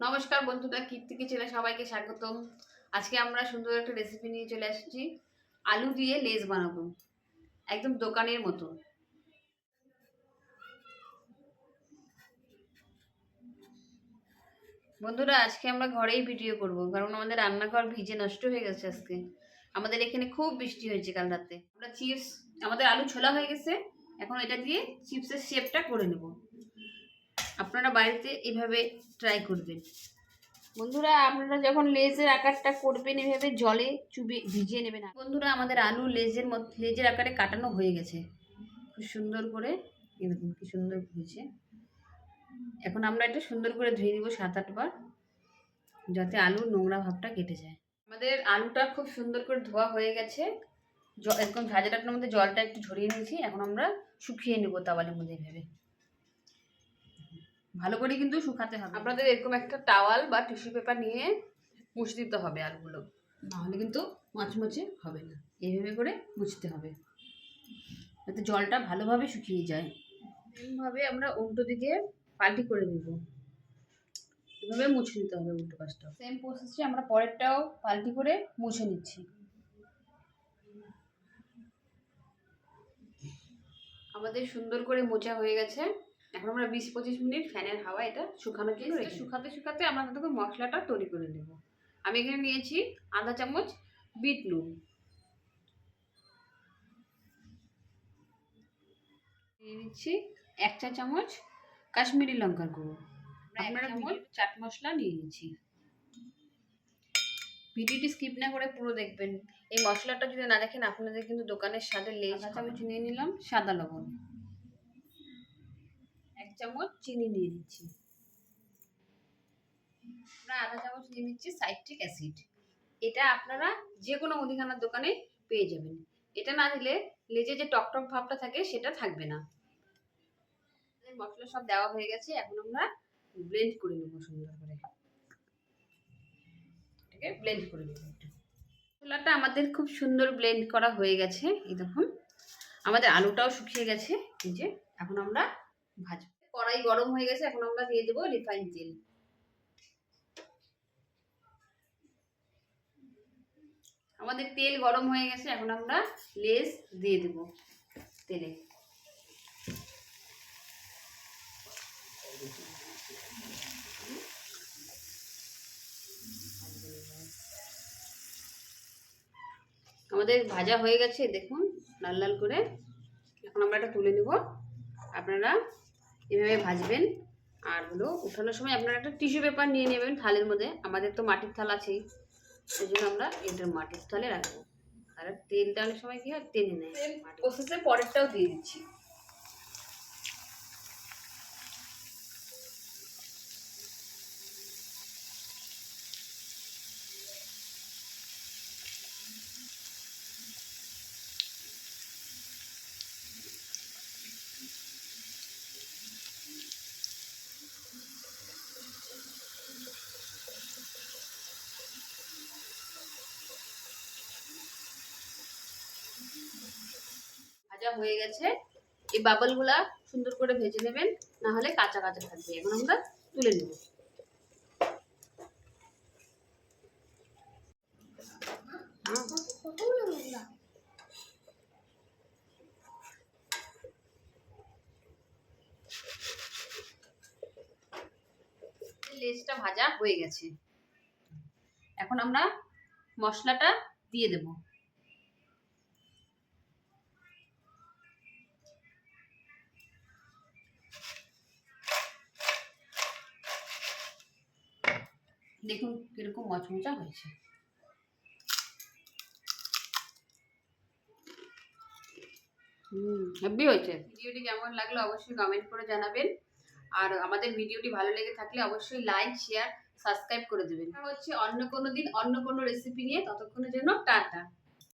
নমস্কার বন্ধুরা, কীর্তি কিচেনে সবাইকে স্বাগতম। আজকে আমরা সুন্দর একটা রেসিপি নিয়ে চলে আসছি। আলু দিয়ে লেজ বানাবো, একদম দোকানের মতো। বন্ধুরা, আজকে আমরা ঘরেই ভিডিও করব, কারণ আমাদের রান্নাঘর ভিজে নষ্ট হয়ে গেছে আজকে। আমাদের এখানে খুব বৃষ্টি হয়েছে কাল রাতে। আমরা চিপস আমাদের আলু ছোলা হয়ে গেছে, এখন এটা দিয়ে চিপসের শেপটা করে নেব। আপনারা বাড়িতে এভাবে ট্রাই করবেন। বন্ধুরা আপনারা যখন লেজের আকারটা করবেন এভাবে জলে চুবে ভিজিয়ে নেবেন বন্ধুরা আমাদের আলু লেজের মধ্যে লেজের আকারে কাটানো হয়ে গেছে। খুব সুন্দর করে এরকম কি সুন্দর হয়েছে। এখন আমরা এটা সুন্দর করে ধুয়ে দিব সাত আটবার যাতে আলুর নোংরা ভাবটা কেটে যায়। আমাদের আলুটা খুব সুন্দর করে ধোয়া হয়ে গেছে। এরকম ভাজাটার মধ্যে জলটা একটু ঝরিয়ে নিয়েছি। এখন আমরা শুকিয়ে নেব তাওয়ালের মধ্যে ভেবে ভালো করে কিন্তু শুকাতে হবে। আপনাদের এরকম একটা টাওয়াল বা টিস্যু পেপার নিয়ে মুছে দিতে হবে আলুগুলো। নাহলে কিন্তু মাছমুচে হবে না। এইভাবে করে মুছতে হবে। যাতে জলটা ভালোভাবে শুকিয়ে যায়। এমনভাবে আমরা উল্টো দিকে পাল্টি করে নেব। এভাবে মুছে নিতে হবে উল্টো পাশটা। সেম প্রসেসে আমরা পরেরটাও পাল্টি করে মুছে নিচ্ছি। আমাদের সুন্দর করে মোচা হয়ে গেছে। এখন আমরা বিশ পঁচিশ মিনিট ফ্যানের হাওয়া এটা শুকানোর জন্য শুকাতে শুকাতে আমরা তখন মশলাটা তৈরি করে নেব। আমি এখানে নিয়েছি আধা চামচ বিট নুন। নিচ্ছি এক চা চামচ কাশ্মীরি লঙ্কার গুঁড়ো। আপনারা চাট মশলা নিয়ে নিচ্ছি। ভিডিওটি স্কিপ না করে পুরো দেখবেন। এই মশলাটা যদি না দেখেন আপনাদের কিন্তু দোকানের স্বাদের লেজ চামচ নিয়ে নিলাম সাদা লবণ। চামচ চিনি নিয়ে নিচ্ছি। আমরা আধা চামচ নিয়ে নিচ্ছি, সাইট্রিক অ্যাসিড। এটা আপনারা যে কোনো মুদিখানার দোকানে পেয়ে যাবেন। এটা না দিলে লেজে যে টকটক ভাবটা থাকে, সেটা থাকবে না। মশলা সব দেওয়া হয়ে গেছে, এখন আমরা ব্লেন্ড করে নেব সুন্দর করে। এটাকে ব্লেন্ড করে নেব একটু। মশলাটা আমাদের খুব সুন্দর ব্লেন্ড করা হয়ে গেছে, এই দেখুন। আমাদের আলুটাও শুকিয়ে গেছে, এই যে, এখন আমরা ভাজবো। কড়াই গরম হয়ে গেছে, এখন আমরা দিয়ে দেবো রিফাইন তেল আমাদের তেল গরম হয়ে গেছে, এখন আমরা লেস দিয়ে দেব তেলে। আমাদের ভাজা হয়ে গেছে, দেখুন, লাল লাল করে। এখন আমরা এটা তুলে নেব। আপনারা এভাবে ভাজবেন। আর হলো উঠানোর সময় আপনারা একটা টিস্যু পেপার নিয়ে নেবেন থালের মধ্যে। আমাদের তো মাটির থাল আছেই। সেই জন্য আমরা এটা মাটির থালে রাখব। আর তেলটা অনেক সময় কি হয়? টেনে নেয় প্রসেসে পরেরটাও দিয়ে দিচ্ছি। ভাজা হয়ে গেছে। এই বাবলগুলা সুন্দর করে ভেজে নেবেন, না হলে কাঁচা কাঁচা থাকবে। এখন আমরা তুলে নেব। লেজটা ভাজা হয়ে গেছে। এখন আমরা মশলাটা দিয়ে দেবো। দেখুন কীরকম মচমচা হয়েছে। হুম হ্যাপি হয়েছে। ভিডিওটি কেমন লাগল অবশ্যই কমেন্ট করে জানাবেন। আর আমাদের ভিডিওটি ভালো লেগে থাকলে অবশ্যই লাইক শেয়ার সাবস্ক্রাইব করে দেবেন। হচ্ছে অন্য কোনো দিন অন্য কোনো রেসিপি নিয়ে। ততক্ষণের জন্য টাটা।